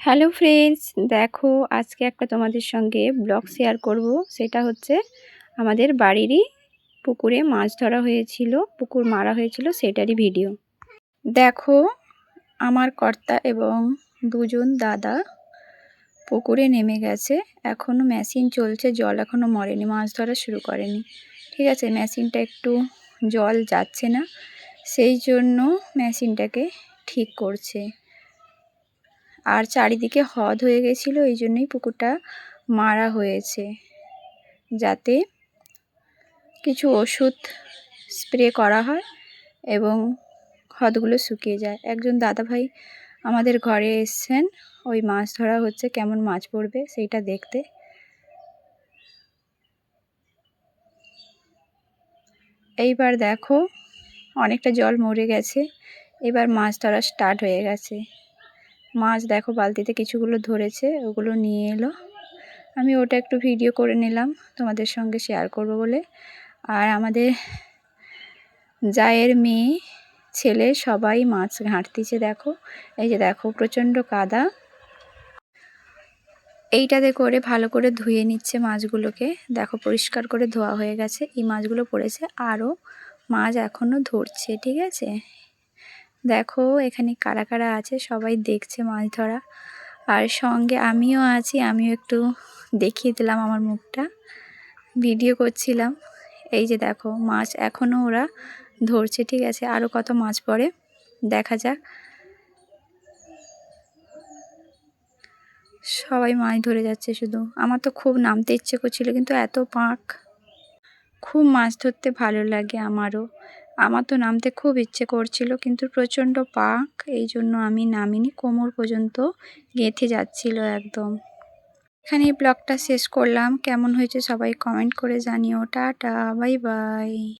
Hello friends দেখো আজকে একটা তোমাদের সঙ্গে ব্লগ শেয়ার করব। সেটা হচ্ছে আমাদের বাড়িরই পুকুরে মাছ ধরা হয়েছিল, পুকুর মারা হয়েছিল সেটারই ভিডিও দেখো আমার কর্তা এবং দুজন দাদা পুকুরে নেমে গেছে। এখনও মেশিন চলছে, জল এখনও মরেনি, মাছ ধরা শুরু করেনি। ঠিক আছে মেশিনটা একটু জল যাচ্ছে না, সেই জন্য মেশিনটাকে ঠিক করছে। আর চারিদিকে হদ হয়ে গেছিল, এই জন্যই পুকুরটা মারা হয়েছে। যাতে কিছু ওষুধ স্প্রে করা হয় এবং হদগুলো শুকিয়ে যায়। একজন দাদাভাই আমাদের ঘরে এসছেন, ওই মাছ ধরা হচ্ছে, কেমন মাছ পড়বে সেইটা দেখতে। এইবার দেখো, অনেকটা জল মরে গেছে, এবার মাছ ধরা স্টার্ট হয়ে গেছে। মাছ দেখো, বালতিতে কিছুগুলো ধরেছে, ওগুলো নিয়ে এলো। আমি ওটা একটু ভিডিও করে নিলাম, তোমাদের সঙ্গে শেয়ার করব বলে। আর আমাদের জায়ের মেয়ে, ছেলে সবাই মাছ ঘাঁটতিছে দেখো। এই যে দেখো, প্রচণ্ড কাদা। এইটাতে করে ভালো করে ধুয়ে নিচ্ছে মাছগুলোকে। দেখো, পরিষ্কার করে ধোয়া হয়ে গেছে। এই মাছগুলো পড়েছে। আরও মাছ এখনও ধরছে, ঠিক আছে? দেখো, এখানে কারা কারা আছে? সবাই দেখছে মাছ ধরা। আর সঙ্গে আমিও আছি, আমিও একটু দেখিয়ে দিলাম আমার মুখটা। ভিডিও করছিলাম। এই যে দেখো, মাছ এখনও ওরা ধরছে, ঠিক আছে? আরও কত মাছ পড়ে? দেখা যাক। সবাই মাছ ধরে যাচ্ছে শুধু। আমার তো খুব নামতে ইচ্ছে করছিল, কিন্তু এত পাঁক। খুব মাছ ধরতে ভালো লাগে আমারও। আমার তো নামতে খুব ইচ্ছে করছিল, কিন্তু প্রচণ্ড পাক এই জন্য আমি নামিনি। কোমর পর্যন্ত গেঁথে যাচ্ছিল একদম। এখানে ব্লগটা শেষ করলাম। কেমন হয়েছে সবাই কমেন্ট করে জানিও। Tata, bye bye.